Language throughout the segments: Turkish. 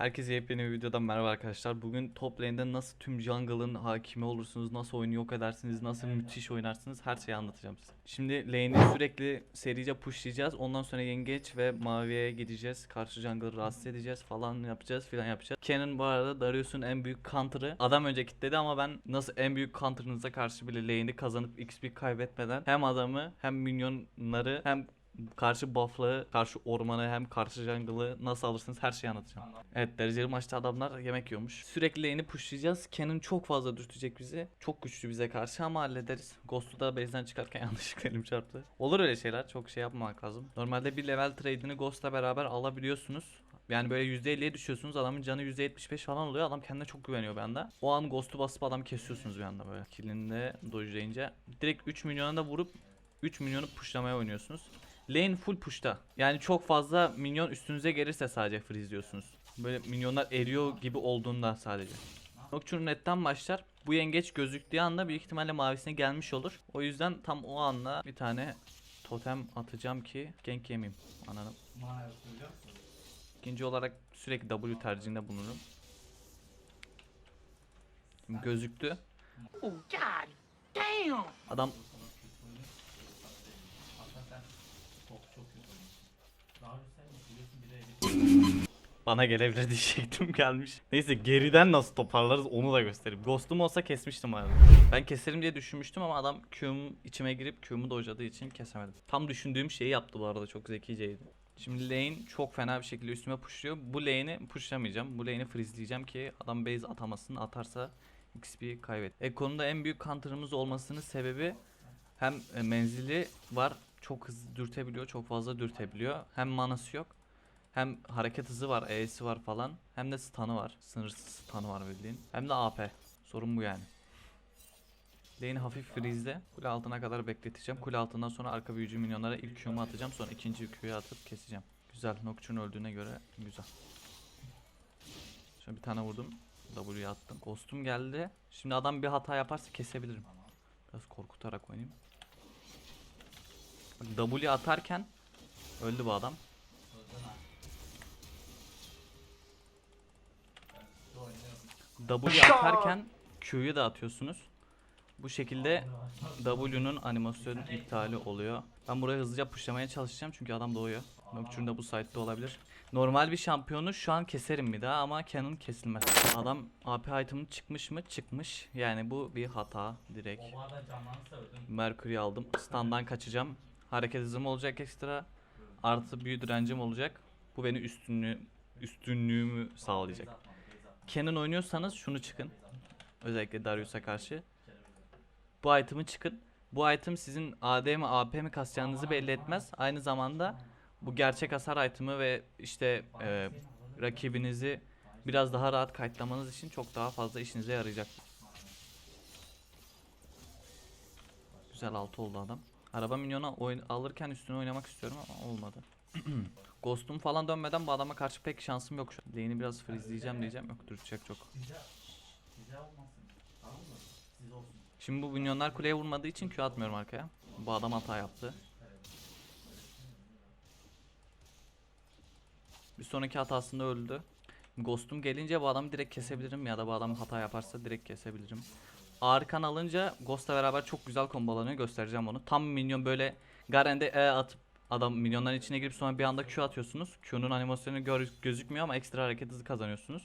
Herkese yepyeni bir videodan merhaba arkadaşlar. Bugün top lane'de nasıl tüm jungle'ın hakimi olursunuz, nasıl oyunu yok edersiniz, nasıl müthiş oynarsınız her şeyi anlatacağım size. Şimdi lane'i sürekli serice pushlayacağız. Ondan sonra yengeç ve maviye gideceğiz. Karşı jungle'ı rahatsız edeceğiz falan yapacağız filan yapacağız. Kenan bu arada Darius'un en büyük counter'ı. Adam önce kitledi ama ben nasıl en büyük counter'ınıza karşı bile lane'i kazanıp XP kaybetmeden hem adamı hem minyonları hem karşı buff'ları, karşı ormanı hem karşı jungle'ı nasıl alırsınız her şeyi anlatacağım. Evet dereceli maçta adamlar yemek yiyormuş. Sürekli lane'i pushlayacağız. Kenan çok fazla dürtecek bizi. Çok güçlü bize karşı ama hallederiz. Ghost'u da base'den çıkarken yanlışlıkla elim çarptı. Olur öyle şeyler. Çok şey yapmamak lazım. Normalde bir level trade'ini Ghost'la beraber alabiliyorsunuz. Yani böyle %50'ye düşüyorsunuz adamın canı %75 falan oluyor adam kendine çok güveniyor bir anda. O an ghost'u basıp adam kesiyorsunuz bir anda böyle. Killinde dojlayınca direkt 3 milyona da vurup 3 milyonu pushlamaya oynuyorsunuz. Lane full push'ta. Yani çok fazla minyon üstünüze gelirse sadece freeze'liyorsunuz. Böyle minyonlar eriyor gibi olduğunda sadece. Nocturne netten başlar. Bu yengeç gözüktüğü anda büyük ihtimalle mavisine gelmiş olur. O yüzden tam o anda bir tane totem atacağım ki gank yemeyeyim. Anladım. İkinci olarak sürekli W tercihinde bulunurum. Şimdi gözüktü. Oh! Adam bana gelebilir diyecektim gelmiş. Neyse geriden nasıl toparlarız onu da göstereyim. Ghost'um olsa kesmiştim abi. Ben keserim diye düşünmüştüm ama adam Q'm içime girip Q'mu dojladığı için kesemedim. Tam düşündüğüm şeyi yaptı bu arada çok zekiceydi. Şimdi lane çok fena bir şekilde üstüme pushluyor. Bu lane'i pushlamayacağım. Bu lane'i freezeleyeceğim ki adam base atamasın. Atarsa XP kaybet. Eko'nun en büyük counter'ımız olmasının sebebi hem e, menzili var. Çok hızlı dürtebiliyor. Çok fazla dürtebiliyor. Hem manası yok. Hem hareket hızı var. E'si var falan. Hem de stun'ı var. Sınırsız stun'ı var bildiğin. Hem de AP. Sorun bu yani. Lane'i hafif freeze'de kule altına kadar bekleteceğim. Kule altından sonra arka büyücü minyonlara ilk Q'mu atacağım. Sonra ikinci Q'yu atıp keseceğim. Güzel. Nocturne öldüğüne göre güzel. Şöyle bir tane vurdum. W'yu attım. Ghost'um geldi. Şimdi adam bir hata yaparsa kesebilirim. Biraz korkutarak oynayayım. Bak W atarken öldü bu adam. W atarken Q'yu da atıyorsunuz. Bu şekilde W'nun animasyonu iptali oluyor. Ben buraya hızlıca pushlamaya çalışacağım çünkü adam doğuyor. Nocturne da bu site'de olabilir. Normal bir şampiyonu şu an keserim bir daha ama Canon kesilmez. Adam AP item'ı çıkmış mı? Çıkmış. Yani bu bir hata direkt. Mercury aldım. Stand'dan kaçacağım. Hareket hızım olacak ekstra. Artı büyü direncim olacak. Bu beni üstünlüğü, üstünlüğümü sağlayacak. Canon oynuyorsanız şunu çıkın. Özellikle Darius'a karşı. Bu item'ı çıkın. Bu item sizin AD mi AP mi kasacağınızı belli etmez. Aynı zamanda bu gerçek hasar item'ı ve işte e, rakibinizi biraz daha rahat kayıtlamanız için çok daha fazla işinize yarayacak. Güzel altı oldu adam. Araba minyona alırken üstüne oynamak istiyorum ama olmadı. Ghost'um falan dönmeden bu adama karşı pek şansım yok şu an. Lane'i biraz freezeleyeceğim diyeceğim. Yok dürtecek çok. Şimdi bu minyonlar kuleye vurmadığı için Q atmıyorum arkaya. Bu adam hata yaptı. Bir sonraki hatasında öldü. Ghost'um gelince bu adamı direkt kesebilirim ya da bu adam hata yaparsa direkt kesebilirim. Arkan alınca Ghost'la beraber çok güzel kombolanıyor göstereceğim onu. Tam minyon böyle Garen'de E atıp adam minyonların içine girip sonra bir anda Q atıyorsunuz. Q'nun animasyonu gör- gözükmüyor ama ekstra hareket hızı kazanıyorsunuz.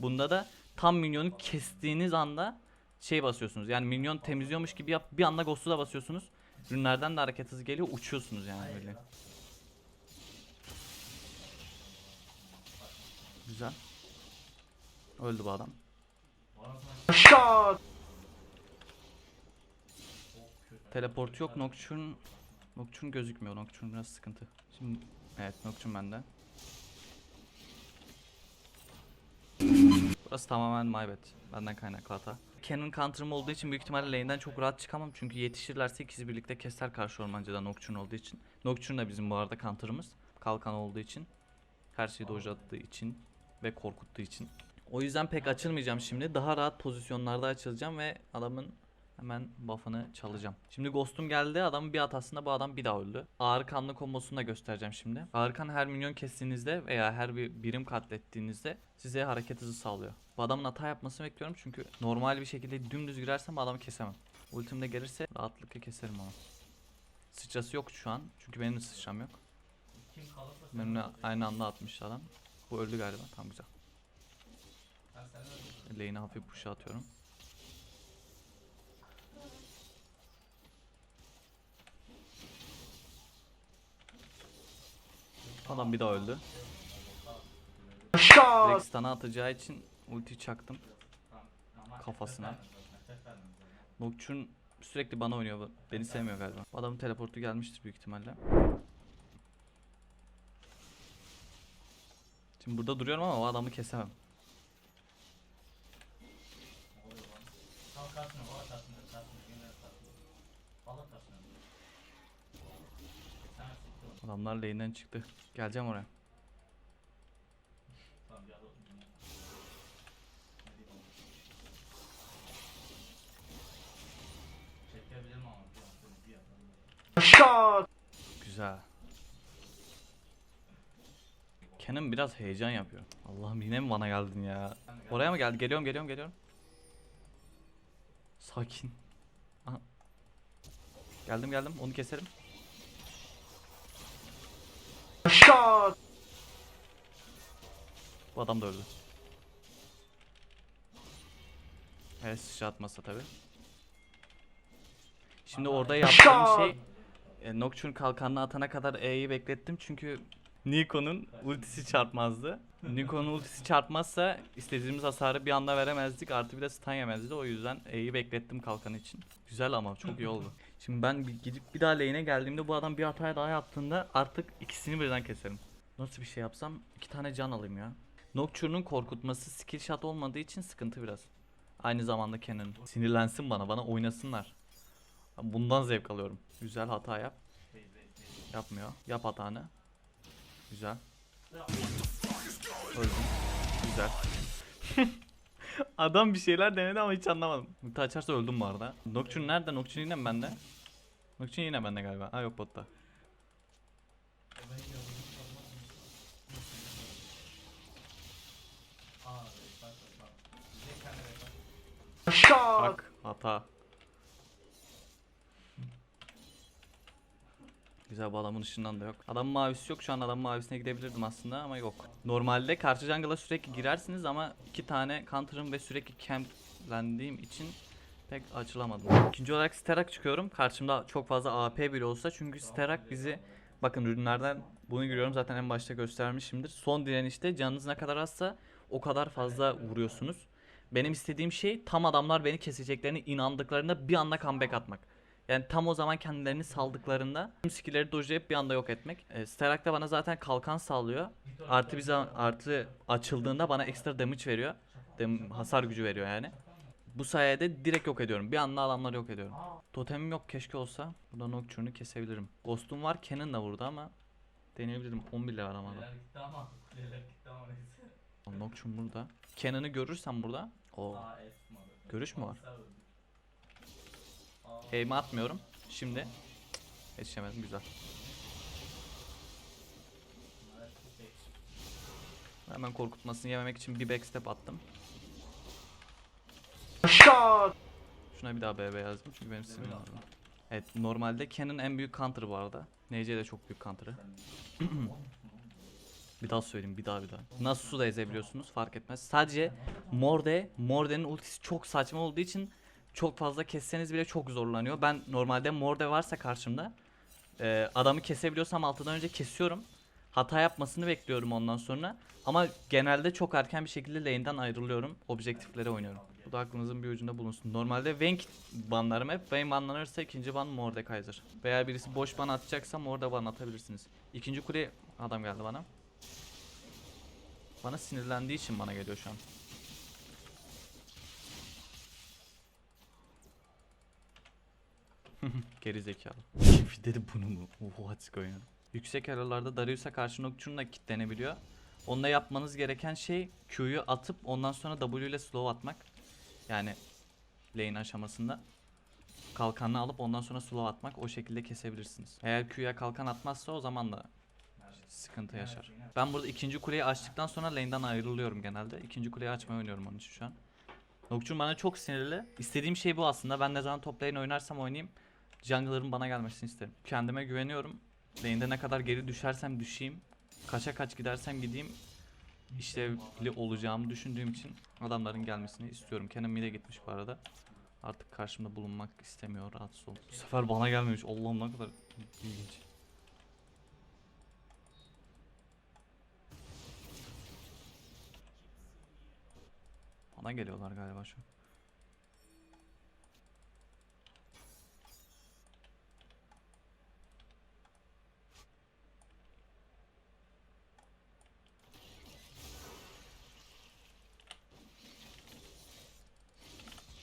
Bunda da tam minyonu kestiğiniz anda şey basıyorsunuz. Yani minyon temizliyormuş gibi yap bir anda Ghost'u da basıyorsunuz. Ürünlerden de hareket hızı geliyor uçuyorsunuz yani böyle. Güzel. Öldü bu adam. Teleport yok. Nocturne Nocturne gözükmüyor. Nocturne biraz sıkıntı. Şimdi evet Nocturne bende. Burası tamamen maybet. Benden kaynaklı hata. Canon counter'ım olduğu için büyük ihtimalle lane'den çok rahat çıkamam. Çünkü yetişirlerse ikisi birlikte keser karşı ormancıda Nocturne olduğu için. Nocturne da bizim bu arada counter'ımız. Kalkan olduğu için. Her şeyi dojlattığı için. Ve korkuttuğu için. O yüzden pek açılmayacağım şimdi. Daha rahat pozisyonlarda açılacağım ve adamın Hemen buff'ını çalacağım. Şimdi Ghost'um geldi. Adamın bir hatasında bu adam bir daha öldü. Ağır kanlı kombosunu da göstereceğim şimdi. Ağır kan her minyon kestiğinizde veya her bir birim katlettiğinizde size hareket hızı sağlıyor. Bu adamın hata yapmasını bekliyorum çünkü normal bir şekilde dümdüz girersem adamı kesemem. Ultimde gelirse rahatlıkla keserim onu. Sıçrası yok şu an. Çünkü benim de sıçram yok. Benimle aynı anda atmış adam. Bu öldü galiba. Tamam güzel. Lane'e hafif push atıyorum. Adam bir daha öldü. Direkt stun'a atacağı için ulti çaktım. Kafasına. Nocturne sürekli bana oynuyor. bu. Beni sevmiyor galiba. Adamın teleportu gelmiştir büyük ihtimalle. Şimdi burada duruyorum ama o adamı kesemem. Adamlar lane'den çıktı. Geleceğim oraya. Güzel. Kenan biraz heyecan yapıyor. Allah'ım yine mi bana geldin ya? Oraya mı geldi? Geliyorum geliyorum geliyorum. Sakin. Aha. Geldim geldim onu keserim. Bu adam da öldü. Evet sıçra atmasa tabi. Şimdi orada yaptığım şey e, Nocturne kalkanını atana kadar E'yi beklettim çünkü Nikon'un ultisi çarpmazdı. Nikon'un ultisi çarpmazsa istediğimiz hasarı bir anda veremezdik artı bir de stun yemezdi o yüzden E'yi beklettim kalkan için. Güzel ama çok iyi oldu. Şimdi ben bir gidip bir daha lane'e geldiğimde bu adam bir hataya daha yaptığında artık ikisini birden keserim. Nasıl bir şey yapsam iki tane can alayım ya. Nocturne'un korkutması skill shot olmadığı için sıkıntı biraz. Aynı zamanda Kenan. Sinirlensin bana, bana oynasınlar. Bundan zevk alıyorum. Güzel hata yap. Yapmıyor. Yap hatanı. Güzel. Öldüm. Güzel. Adam bir şeyler denedi ama hiç anlamadım. Ulti açarsa öldüm bu arada. Nocturne nerede? Nocturne yine mi bende? Nocturne yine bende galiba. Ha yok botta. Bak hata. Güzel bu adamın ışığından da yok. Adamın mavisi yok. Şu an adamın mavisine gidebilirdim aslında ama yok. Normalde karşı jungle'a sürekli girersiniz ama iki tane counter'ım ve sürekli camplendiğim için pek açılamadım. İkinci olarak Sterak çıkıyorum. Karşımda çok fazla AP bile olsa çünkü Sterak bizi bakın ürünlerden bunu görüyorum zaten en başta göstermişimdir. Son direnişte canınız ne kadar azsa o kadar fazla vuruyorsunuz. Benim istediğim şey tam adamlar beni keseceklerine inandıklarında bir anda comeback atmak. Yani tam o zaman kendilerini saldıklarında tüm skill'leri dojlayıp bir anda yok etmek. E, Sterak da bana zaten kalkan sağlıyor. Artı bize artı açıldığında bana ekstra damage veriyor. Dem hasar gücü veriyor yani. Bu sayede direkt yok ediyorum. Bir anda adamları yok ediyorum. Totemim yok keşke olsa. Burada Nocturne'u kesebilirim. Ghost'um var. Kenan da burada ama deneyebilirim. 11 level ama adam. Nocturne burada. Kenan'ı görürsem burada. O görüş mü var? Aim'i atmıyorum. Şimdi yetişemedim güzel. Hemen korkutmasını yememek için bir backstep attım. Şuna bir daha BB yazdım çünkü benim sinirim var. Evet normalde Canon en büyük counter bu arada. NC de çok büyük counter'ı. bir daha söyleyeyim bir daha bir daha. Nasus'u da ezebiliyorsunuz fark etmez. Sadece Morde, Morde'nin ultisi çok saçma olduğu için çok fazla kesseniz bile çok zorlanıyor. Ben normalde Morde varsa karşımda e, adamı kesebiliyorsam altıdan önce kesiyorum. Hata yapmasını bekliyorum ondan sonra. Ama genelde çok erken bir şekilde lane'den ayrılıyorum. Objektiflere oynuyorum. Bu da aklınızın bir ucunda bulunsun. Normalde Vayne banlarım hep. Vayne banlanırsa ikinci ban Mordekaiser. Veya birisi boş ban atacaksa Morde ban atabilirsiniz. İkinci kule adam geldi bana. Bana sinirlendiği için bana geliyor şu an. Geri zekalı. Dedi bunu mu? What's going on? Yüksek aralarda Darius'a karşı Nocturne da kitlenebiliyor. Onda yapmanız gereken şey Q'yu atıp ondan sonra W ile slow atmak. Yani lane aşamasında. kalkanını alıp ondan sonra slow atmak o şekilde kesebilirsiniz. Eğer Q'ya kalkan atmazsa o zaman da sıkıntı yaşar. Ben burada ikinci kuleyi açtıktan sonra lane'den ayrılıyorum genelde. İkinci kuleyi açmayı oynuyorum onun için şu an. Nocturne bana çok sinirli. İstediğim şey bu aslında. Ben ne zaman top lane oynarsam oynayayım jungler'ın bana gelmesini isterim. Kendime güveniyorum. Lane'de ne kadar geri düşersem düşeyim. Kaça kaç gidersem gideyim. işlevli olacağımı düşündüğüm için adamların gelmesini istiyorum. Kenan mid'e gitmiş bu arada. Artık karşımda bulunmak istemiyor rahatsız oldum. Bu sefer bana gelmemiş. Allah'ım ne kadar ilginç. Bana geliyorlar galiba şu an.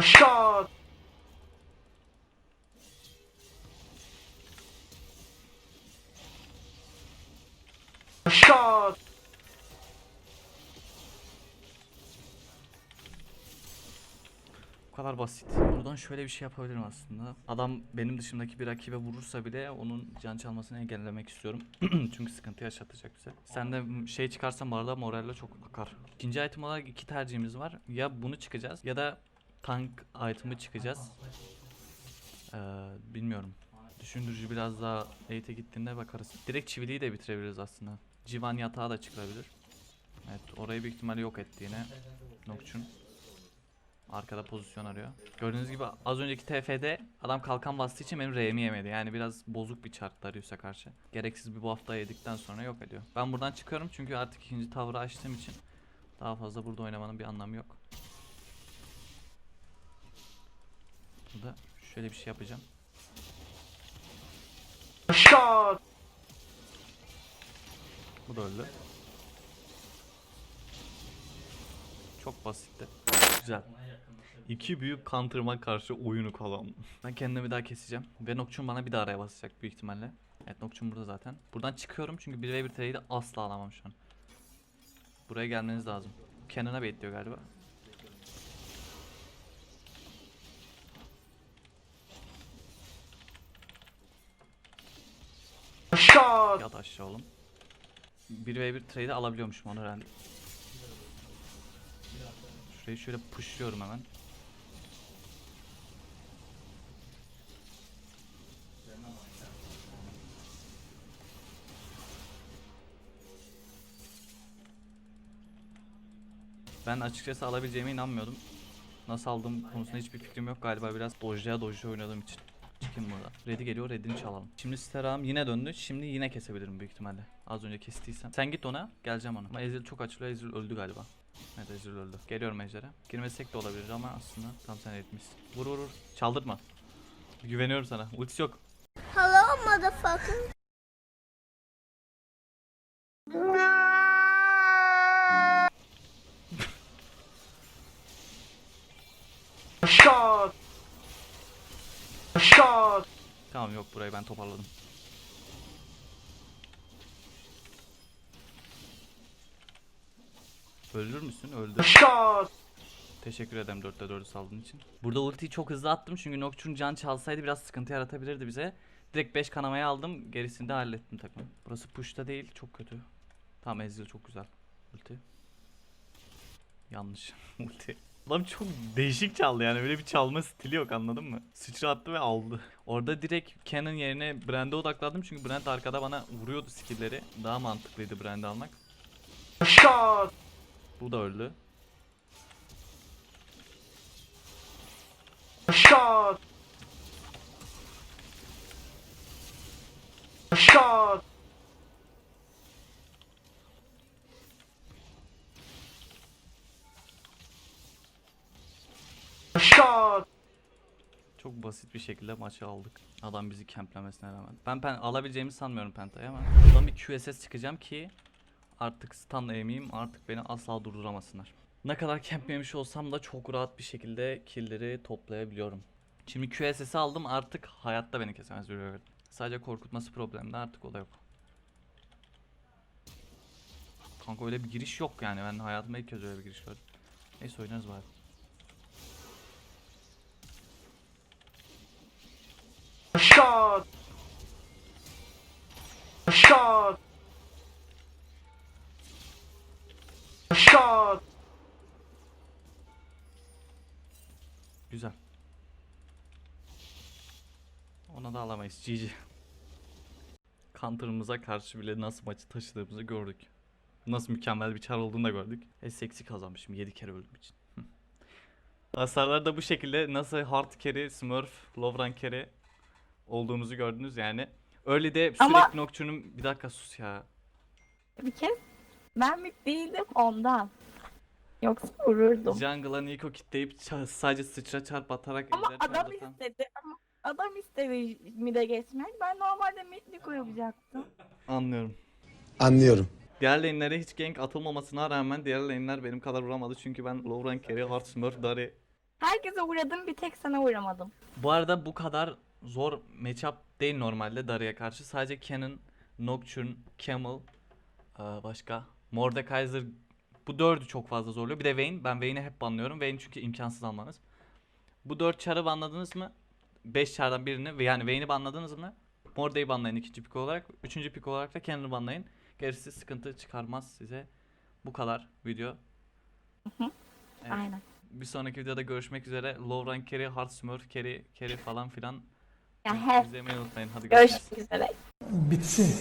Shot. Shot. Bu kadar basit. Buradan şöyle bir şey yapabilirim aslında. Adam benim dışımdaki bir rakibe vurursa bile onun can çalmasını engellemek istiyorum. Çünkü sıkıntı yaşatacak bize. Sen de şey çıkarsan bu arada moralle çok akar. İkinci item olarak iki tercihimiz var. Ya bunu çıkacağız ya da tank item'ı çıkacağız. Ee, bilmiyorum. Düşündürücü biraz daha late'e gittiğinde bakarız. Direkt çiviliyi de bitirebiliriz aslında. Civan yatağı da çıkabilir. Evet orayı büyük ihtimalle yok etti yine. Nocturne. Arkada pozisyon arıyor. Gördüğünüz gibi az önceki TF'de adam kalkan bastığı için benim R'mi yemedi. Yani biraz bozuk bir çark Darius'a karşı. Gereksiz bir bu hafta yedikten sonra yok ediyor. Ben buradan çıkıyorum çünkü artık ikinci tavrı açtığım için daha fazla burada oynamanın bir anlamı yok. Burada şöyle bir şey yapacağım. Shot. Bu da öldü. Çok basitti. Güzel. İki büyük counter'ıma karşı oyunu kalan. Ben kendimi bir daha keseceğim. Ve Nocturne bana bir daha araya basacak büyük ihtimalle. Evet Nocturne burada zaten. Buradan çıkıyorum çünkü 1v1 trade'i asla alamam şu an. Buraya gelmeniz lazım. Cannon'a bekliyor galiba. Shot. Yat aşağı oğlum. 1v1 trade'i alabiliyormuşum onu öğrendim. Şurayı şöyle pushluyorum hemen. Ben açıkçası alabileceğime inanmıyordum. Nasıl aldığım konusunda hiçbir fikrim yok galiba biraz dojlaya dojlaya oynadığım için. Çıkın burada. Red'i geliyor, Red'ini çalalım. Şimdi Stera'm yine döndü. Şimdi yine kesebilirim büyük ihtimalle. Az önce kestiysem. Sen git ona, geleceğim ona. Ama Ezreal çok açılıyor, Ezreal öldü galiba. Evet Ezreal öldü. Geliyorum Ejder'e. Girmesek de olabilir ama aslında tam sen etmişsin. Vur vur vur. Çaldırma. Güveniyorum sana. Ultisi yok. Hello, motherfucker. Shot. Shot. Tamam yok burayı ben toparladım. Öldürür müsün? Öldü. Shot. Teşekkür ederim 4'te 4'ü saldığın için. Burada ultiyi çok hızlı attım çünkü Nocturne can çalsaydı biraz sıkıntı yaratabilirdi bize. Direkt 5 kanamaya aldım. Gerisini de hallettim takım. Burası push'ta değil. Çok kötü. Tamam Ezreal çok güzel. Ulti. Yanlış. Ulti. Adam çok değişik çaldı yani öyle bir çalma stili yok anladın mı? Sıçra attı ve aldı. Orada direkt Canon yerine Brand'e odakladım çünkü Brand arkada bana vuruyordu skill'leri. Daha mantıklıydı Brand'i almak. Shot. Bu da öldü. Shot. Shot. Shot. Çok basit bir şekilde maçı aldık. Adam bizi kemplemesine rağmen. Ben pen alabileceğimi sanmıyorum Penta'yı ama. Buradan bir QSS çıkacağım ki artık stun aim'iyim. Artık beni asla durduramasınlar. Ne kadar kemplemiş olsam da çok rahat bir şekilde killleri toplayabiliyorum. Şimdi QSS'i aldım artık hayatta beni kesemez bir Sadece korkutması problemde artık o da yok. Kanka öyle bir giriş yok yani ben hayatımda ilk kez öyle bir giriş gördüm. Neyse oynarız bari. Shot. Shot. Shot. Güzel. Ona da alamayız. GG. Counter'ımıza karşı bile nasıl maçı taşıdığımızı gördük. Nasıl mükemmel bir çar olduğunu da gördük. E seksi kazanmışım 7 kere öldüğüm için. Hasarlar da bu şekilde nasıl hard carry, smurf, low rank carry olduğumuzu gördünüz yani. Öyle de sürekli Ama- Nocturne'un bir dakika sus ya. Bir kez ben mid değildim ondan. Yoksa vururdum. Jungle'a Nico kitleyip ça- sadece sıçra çarp atarak Ama ejder adam çağırırsan- istedi. Ama adam istedi mid'e geçmek. Ben normalde mid Niko yapacaktım. Anlıyorum. Anlıyorum. Diğer lane'lere hiç gank atılmamasına rağmen diğer lane'ler benim kadar vuramadı çünkü ben low rank carry, hard smurf, Dari. Herkese uğradım bir tek sana uğramadım. Bu arada bu kadar zor matchup değil normalde Dari'ye karşı. Sadece Canon, Nocturne, Camel, eee, başka Mordekaiser bu dördü çok fazla zorluyor. Bir de Vayne. Ben Vayne'i hep banlıyorum. Vayne çünkü imkansız almanız. Bu dört çarı banladınız mı? 5 çardan birini yani Vayne'i banladınız mı? Morde'yi banlayın ikinci pik olarak. Üçüncü pik olarak da Canon'ı banlayın. Gerisi sıkıntı çıkarmaz size. Bu kadar video. Evet. Aynen. Bir sonraki videoda görüşmek üzere. Low rank carry, hard smurf carry, carry falan filan. Ya her İzlemeyi unutmayın. Hadi görüşürüz. görüşmek üzere. Bitsin.